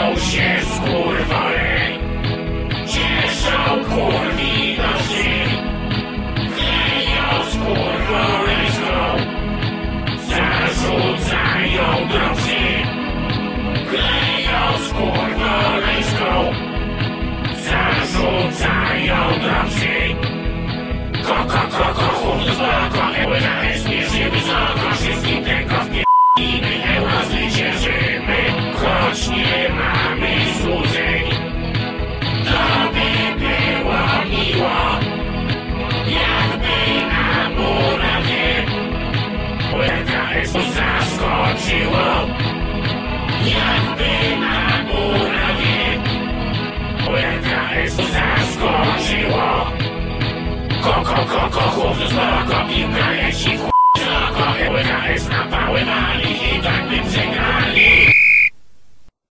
Socialist zaskoczyło. Jakby na murawie. URKS zaskoczyło. Koko, koko, chłop z moko, piłka leci w ch... URKS napały, ale